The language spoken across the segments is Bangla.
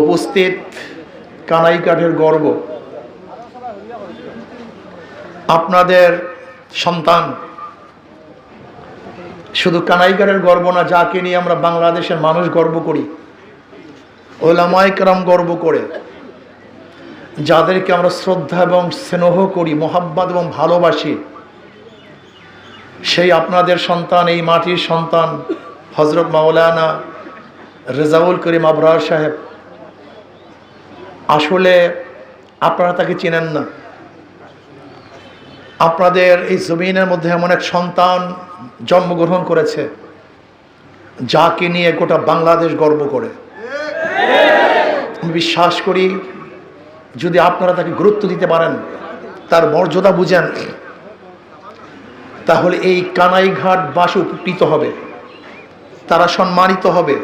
উপস্থিত কানাইকাঠের গর্ব। আপনাদের সন্তান, শুধু কানাইকারের গর্ব না, যাকে নিয়ে আমরা বাংলাদেশের মানুষ গর্ব করি ওলামাইকরাম গর্ব করে, যাদেরকে আমরা শ্রদ্ধা এবং স্নেহ করি, মোহাব্বত এবং ভালোবাসি, সেই আপনাদের সন্তান, এই মাটির সন্তান হজরত মাওলানা রেজাউল করিম আবরার সাহেব, আসলে আপনারা তাকে চেনেন না। আপনাদের এই জমিনের মধ্যে এমন এক সন্তান জন্মগ্রহণ করেছে, যাকে নিয়ে গোটা বাংলাদেশ গর্ব করে। আমি বিশ্বাস করি, যদি আপনারা তাকে গুরুত্ব দিতে পারেন, তার মর্যাদা বুঝেন, তাহলে এই কানাইঘাট বাস উপকৃত হবে, তারা সম্মানিত হবে।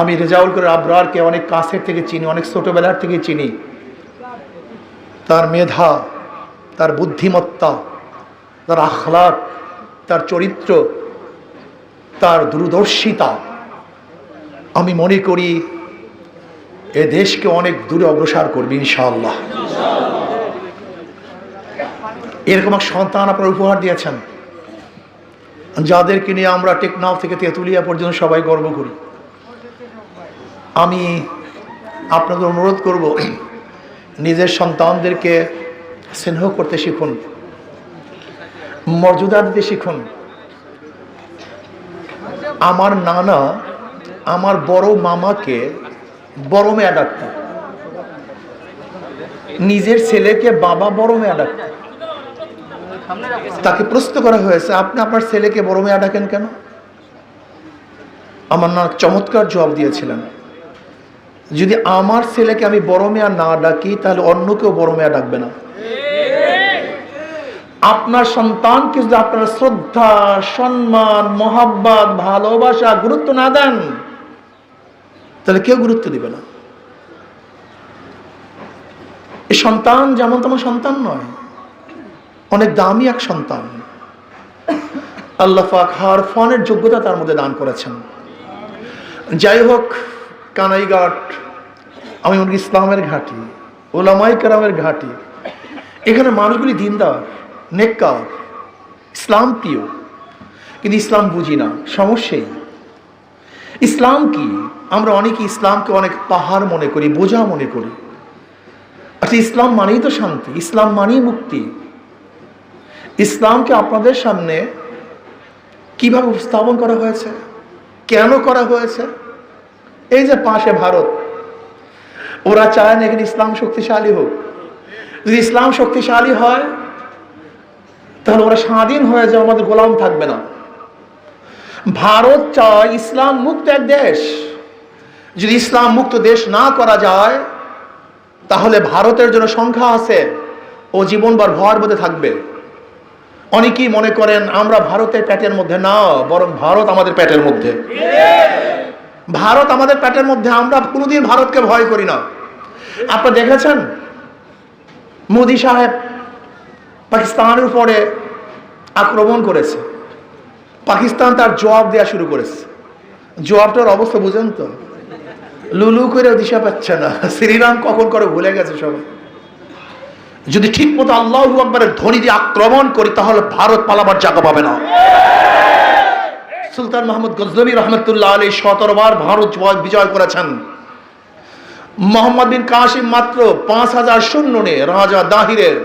আমি রেজাউল করে আবরারকে অনেক কাছের থেকে চিনি, অনেক ছোটোবেলার থেকে চিনি। তার মেধা, তার বুদ্ধিমত্তা, তার আখলাক, তার চরিত্র, তার দূরদর্শিতা। আমি মনে করি এ দেশকে অনেক দূরে অগ্রসর করবে, ইনশাআল্লাহ। এরকম এক সন্তান আপনারা উপহার দিয়েছেন। যাদেরকে নিয়ে আমরা টেকনাফ থেকে তেঁতুলিয়া পর্যন্ত সবাই গর্ব করি। আমি আপনাদের অনুরোধ করব, নিজের সন্তানদেরকে স্নেহ করতে শিখুন, মর্যাদা দিতে শিখুন। আমার নানা, আমার বড় মামাকে বড় মেয়া ডাকত নিজের ছেলেকে বাবা বড় মেয়া ডাকত তাকে প্রশ্ন করা হয়েছে, আপনি আপনার ছেলেকে বড় মেয়া ডাকেন কেন? আমার না চমৎকার জবাব দিয়েছিলেন। যদি আমার ছেলেকে আমি বড় মেয়া না ডাকি, তাহলে অন্য কেউ বড় মেয়া ডাকবে না। আপনার সন্তানকে যদি আপনারা শ্রদ্ধা, সম্মান, মহাব্বত, ভালোবাসা, গুরুত্ব না দেন, তাহলে কেউ গুরুত্ব দিবে না। এই সন্তান যেমন তোমার সন্তান নয়, অনেক দামি এক সন্তান। আল্লাহ পাক হার ফনের যোগ্যতা তার মধ্যে দান করেছেন। যাই হোক, কানাইঘাট আমি মনে ইসলামের ঘাঁটি, ওলামাই কারামের ঘাঁটি। এখানে মানুষগুলি দিনদার, নেককার, ইসলাম প্রিয়। কিন্তু ইসলাম বুঝি না সমস্যাই ইসলাম কি? আমরা অনেকে ইসলামকে অনেক পাহাড় মনে করি, বোঝা মনে করি। আচ্ছা ইসলাম মানেই তো শান্তি, ইসলাম মানেই মুক্তি। ইসলামকে আপনাদের সামনে কীভাবে উপস্থাপন করা হয়েছে? কেন করা হয়েছে? এই যে পাশে ভারত ওরা চায় না এখানে ইসলাম শক্তিশালী হোক। যদি ইসলাম শক্তিশালী হয়, তাহলে ওরা স্বাধীন হয়ে যায় আমাদের গোলাম থাকবে না। ভারত চায় ইসলাম মুক্ত এক দেশ। যদি ইসলাম মুক্ত দেশ না করা যায়, তাহলে ভারতের জন্য সংখ্যা আছে ও জীবনবার ভর মধ্যে থাকবে। অনেকেই মনে করেন, আমরা ভারতের প্যাটের মধ্যে না, বরং ভারত আমাদের প্যাটের মধ্যে। ভারত আমাদের প্যাটের মধ্যে, আমরা কোনোদিন ভারতকে ভয় করি না। আপনারা দেখেছেন? মোদি সাহেব পাকিস্তানের উপরে আক্রমণ করেছে। পাকিস্তান তার জবাব দেওয়া শুরু করেছে। জবাবটার অবস্থা বুঝেন তো? লুলু করে দিশা পাচ্ছে না। শ্রীরাম কখন করে ভুলে গেছে সবাই যদি ঠিক মতো আল্লাহ আকবরের ধ্বনি দিয়ে আক্রমণ করি, তাহলে ভারত পালাবার জায়গা পাবে না। সুলতান মাহমুদ গজনবী রহমতুল্লাহ আলী সতেরোবার ভারত বিজয় করেছেন। মোহাম্মদ বিন কাসিম মাত্র পাঁচ হাজার শূন্য নিয়ে রাজা দাহিরের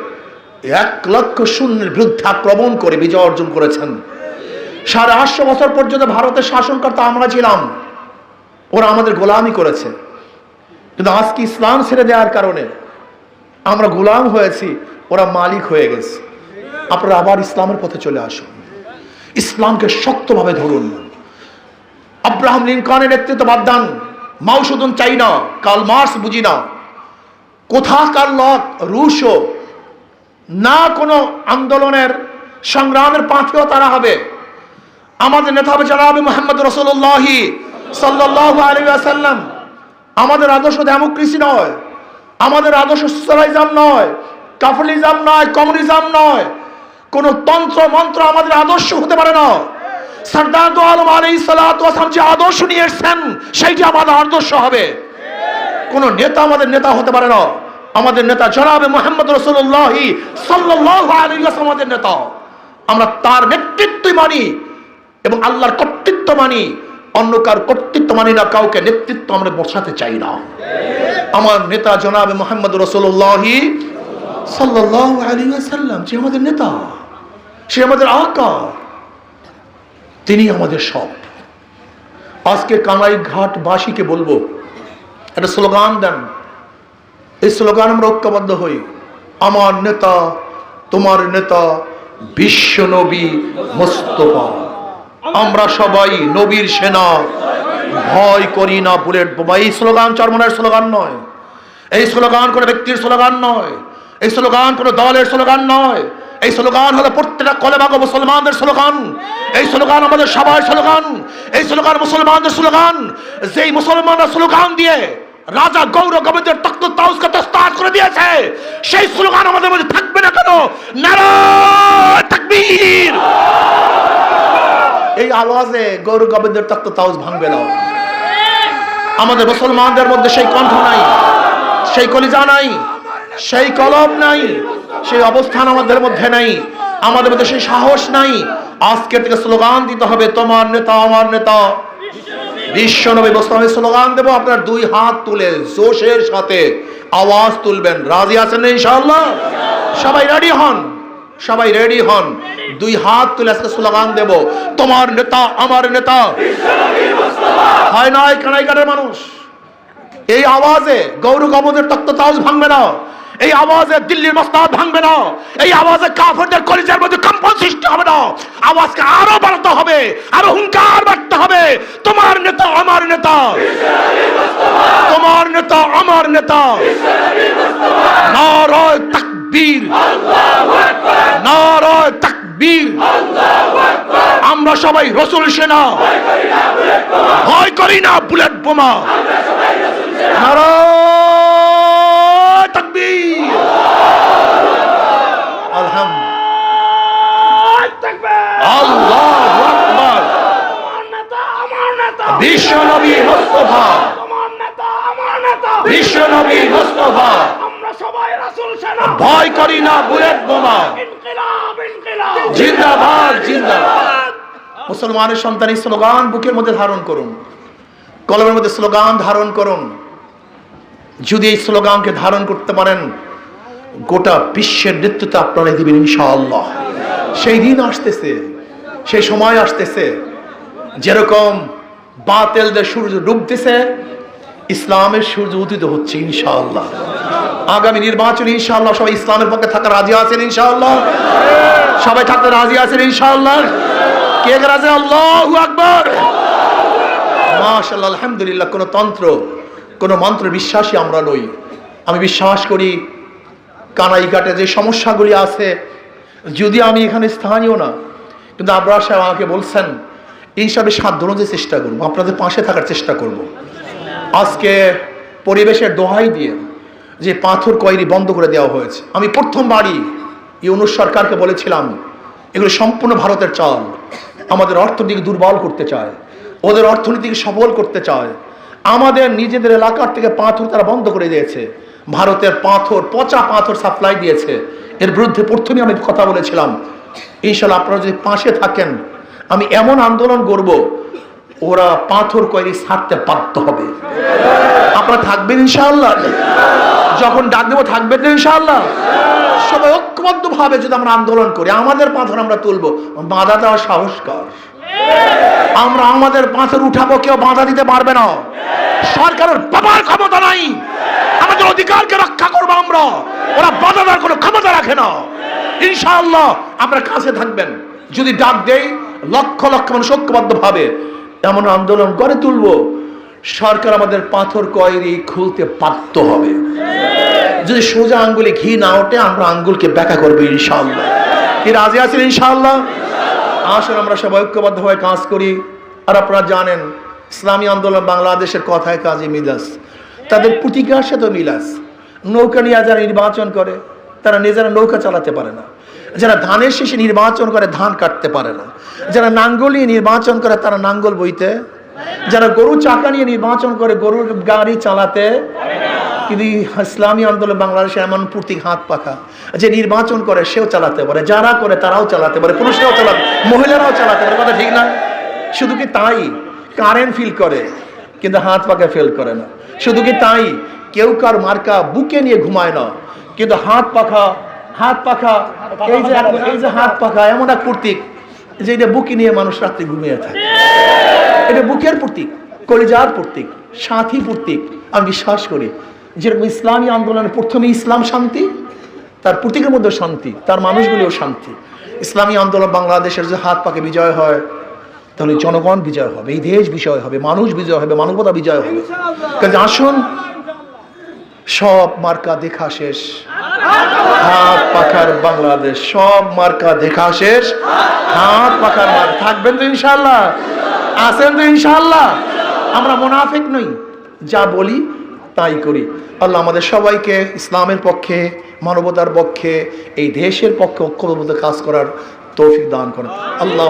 এক লক্ষ শূন্যের বিরুদ্ধে আক্রমণ করে বিজয় অর্জন করেছেন। সাড়ে আটশো বছর পর্যন্ত ভারতের শাসনকর্তা আমরা ছিলাম। ওরা আমাদের গোলামি করেছে। কিন্তু আজকে ইসলাম ছেড়ে দেওয়ার কারণে আমরা গোলাম হয়েছি, ওরা মালিক হয়ে গেছে। আপনারা আবার ইসলামের পথে চলে আসুন। ইসলামকে শক্তভাবে ধরুন। আব্রাহাম লিঙ্কনের নেতৃত্ব বাদ দান। মাউসুদন চাই না কাল মার্স বুঝি না। কোথাকার লোক? রুশও না কোনো আন্দোলনের সংগ্রামের পাথেও তারা হবে। আমাদের নেতা হবে যারা হবে মোহাম্মদ রসুল্লাহি সাল্লাহ আলী আমাদের আদর্শ ডেমোক্রেসি নয়। আমাদের আদর্শ সোশ্যালিজম নয়। কাফলিজম নয়, কমিউনিজম নয়। কোন তন্ত্র, মন্ত্র আমাদের আদর্শ হতে পারে না। সর্দার দো আলম আলাই সালাম যে আদর্শ নিয়ে এসছেন, সেইটি আমাদের আদর্শ হবে। কোন নেতা আমাদের নেতা হতে পারে না। আমাদের নেতা জনাবে মোহাম্মদ রসুল্লাহ সাল্লাহ আমাদের নেতা। আমরা তার নেতৃত্বই মানি এবং আল্লাহর কর্তৃত্ব মানি। অন্য কার কর্তৃত্ব মানি না, কাউকে নেতৃত্ব আমরা বসাতে চাই না। আমার নেতা জনাবে মোহাম্মদ রসুল্লাহ সাল্লাহ আলী সাল্লাম যে আমাদের নেতা। সে আমাদের আকা তিনি আমাদের সব। আজকে কানাই ঘাট বাসীকে বলব, একটা স্লোগান দেন। এই স্লোগান আমরা ঐক্যবদ্ধ হই। আমার নেতা, তোমার নেতা বিশ্ব নবী মোস্তফা। আমরা সবাই নবীর সেনা। ভয় করি না বুলেট বোমা। এই স্লোগান চরমনের স্লোগান নয়। এই স্লোগান কোনো ব্যক্তির স্লোগান নয়। এই স্লোগান কোনো দলের স্লোগান নয়। এই স্লোগান হলো প্রত্যেকটা কলেবাগ মুসলমানদের স্লোগান। এই স্লোগান আমাদের সবাই স্লোগান। এই স্লোগান মুসলমানদের স্লোগান। যেই মুসলমানরা স্লোগান দিয়ে রাজা গৌর গোবিন্দের তক্ত তাউসকে তস্তাজ করে দিয়েছে, সেই স্লোগান আমাদের মধ্যে থাকবে না কেন? তাকবীর! এই আওয়াজে গৌর গোবিন্দের তক্ত তাউস ভাঙবে না। আমাদের মুসলমানদের মধ্যে সেই কণ্ঠ নাই, সেই কলিজা নাই। সেই কলম নাই, সেই অবস্থান আমাদের মধ্যে নাই, আমাদের মধ্যে সেই সাহস নাই। আজকে থেকে স্লোগান দিতে হবে, তোমার নেতা, আমার নেতা। বিশ্ব নবী আমি স্লোগান দেবো, আপনার দুই হাত তুলে জোশের সাথে আওয়াজ তুলবেন। রাজি আছেন ইনশাআল্লাহ? সবাই রেডি হন, সবাই রেডি হন। দুই হাত তুলে আজকে স্লোগান দেব, তোমার নেতা, আমার নেতা। হয় নয় কানাইঘাটের মানুষ। এই আওয়াজে গৌর গমদের তক্ত তাওজ ভাঙবে না। এই আওয়াজে দিল্লির মস্তাদ ভাঙবে না। এই আওয়াজে কাফেরদের কলিজার মধ্যে কম্পন সৃষ্টি হবে না। আওয়াজকে আরও বাড়াতে হবে, আরও হুঙ্কার বাড়তে হবে। তোমার নেতা, আমার নেতা। তোমার নেতা, আমার নেতা। নারায় তাকবীর। নারায় তাকবীর। আমরা সবাই রসুল সেনা। ভয় করি না বুলেট বোমা। নারায় তাকবীর আলহামদুলিল্লাহ আল্লাহু আকবার ভয় করি না বুলেট বোমা। জিন্দাবাদ জিন্দাবাদ। মুসলমানের সন্তান এই স্লোগান বুকের মধ্যে ধারণ করুন। কলমের মধ্যে স্লোগান ধারণ করুন। যদি এই স্লোগানকে ধারণ করতে পারেন, গোটা বিশ্বের নেতৃত্ব আপনারা দিবেন ইনশাআল্লাহ। সেই দিন আসতেছে, সেই সময় আসতেছে। যেরকম বাতেলদের সূর্য ডুবতেছে, ইসলামের সূর্য উদিত হচ্ছে ইনশাআল্লাহ। আগামী নির্বাচন ইনশাআল্লাহ সবাই ইসলামের পক্ষে থাকা রাজি আছেন ইনশাআল্লাহ? সবাই থাকতে রাজি আছেন ইনশাআল্লাহ? কে রাজি? আল্লাহু আকবার। মাশাআল্লাহ, আলহামদুলিল্লাহ, কোন তন্ত্র, কোন মন্ত্র বিশ্বাসী আমরা নই। আমি বিশ্বাস করি, কানাইঘাটে যে সমস্যাগুলি আছে, যদি আমি এখানে স্থানীয় না, কিন্তু আবরার সাহেব আমাকে বলছেন এই সাধ্য অনুযায়ী চেষ্টা করব, আপনাদের পাশে থাকার চেষ্টা করব। আজকে পরিবেশের দোহাই দিয়ে যে পাথর কয়েরি বন্ধ করে দেওয়া হয়েছে, আমি প্রথমবারই ইউনুস সরকারকে বলেছিলাম, এগুলো সম্পূর্ণ ভারতের চাল, আমাদের অর্থনীতিকে দুর্বল করতে চায়, ওদের অর্থনীতিকে সবল করতে চায়, আমাদের নিজেদের এলাকার থেকে পাথর তারা বন্ধ করে দিয়েছে, ভারতের পাথর, পচা পাথর সাপ্লাই দিয়েছে, এর বিরুদ্ধে প্রথমে আমি কথা বলেছিলাম ইনশাল্লাহ আপনারা যদি পাশে থাকেন আমি এমন আন্দোলন করব, ওরা পাথর কয়েরি ছাড়তে বাধ্য হবে। আপনারা থাকবেন ইনশাআল্লাহ? যখন ডাক দেবো থাকবেন তো ইনশাআল্লাহ? সবাই ঐক্যবদ্ধ ভাবে যদি আমরা আন্দোলন করি, আমাদের পাথর আমরা তুলবো। বাধা দেওয়া সাহসকার। আমরা আমাদের পাথর উঠাবো, কেউ বাধা দিতে পারবে না। সরকারের বাবার ক্ষমতা নাই। আমাদের অধিকারকে রক্ষা করব আমরা। ওরা বাধা দেওয়ার কোনো ক্ষমতা রাখে না। ইনশাআল্লাহ আমরা কাছে থাকবেন। যদি ডাক দেই লক্ষ লক্ষ মানুষ ঐক্যবদ্ধ ভাবে এমন আন্দোলন করে তুলবো। সরকার আমাদের পাথর কয়েরি খুলতে বাধ্য হবে। যদি সোজা আঙ্গুলে ঘি না ওঠে, আমরা আঙ্গুলকে ব্যাখ্যা করব ইনশাআল্লাহ। কি রাজি আছেন ইনশাআল্লাহ? আসুন, আমরা সবাই ঐক্যবদ্ধভাবে কাজ করি। আর আপনারা জানেন, ইসলামী আন্দোলন বাংলাদেশের কথায় কাজে মিলাস। তাদের প্রতিকার সাথে মিলাস। নৌকা নিয়ে যারা নির্বাচন করে, তারা নিজেরা নৌকা চালাতে পারে না। যারা ধানের শেষে নির্বাচন করে ধান কাটতে পারে না। যারা নাঙ্গল নিয়ে নির্বাচন করে তারা নাঙ্গল বইতে। যারা গরু চাকা নিয়ে নির্বাচন করে গরুর গাড়ি চালাতে। কিন্তু ইসলামী আন্দোলন বাংলাদেশে এমন প্রতীক হাত পাখা, যে নির্বাচন করে সেও চালাতে পারে, যারা করে তারাও চালাতে পারে, পুরুষরাও চালাতে, মহিলারাও চালাতে পারে, কথা ঠিক না? শুধু কি তাই কারেন্ট ফিল করে, কিন্তু হাত পাকা ফেল করে না। শুধু কি তাই? কেউ কার মার্কা বুকে নিয়ে ঘুমায় না, কিন্তু হাত পাখা হাত পাখা এই যে এই যে হাত পাখা এমন এক প্রতীক যে এটা বুকে নিয়ে মানুষ রাত্রে ঘুমিয়ে থাকে। এটা বুকের প্রতীক কলিজার প্রতীক সাথী প্রতীক আমি বিশ্বাস করি। যেরকম ইসলামী আন্দোলনের প্রথমে ইসলাম শান্তি তার প্রতীকের মধ্যে শান্তি তার মানুষগুলিও শান্তি। ইসলামী আন্দোলন বাংলাদেশের যে হাত পাকে বিজয় হয় তাহলে জনগণ বিজয় হবে এই দেশ বিজয় হবে মানুষ বিজয় হবে মানবতা বিজয় হবে। কাজে আসুন সব মার্কা দেখা শেষ। ইনশাল্লাহ আমরা মোনাফিক নই, যা বলি তাই করি। আল্লাহ আমাদের সবাইকে ইসলামের পক্ষে, মানবতার পক্ষে, এই দেশের পক্ষে ঐক্যবদ্ধ কাজ করার তৌফিক দান করেন। আল্লাহ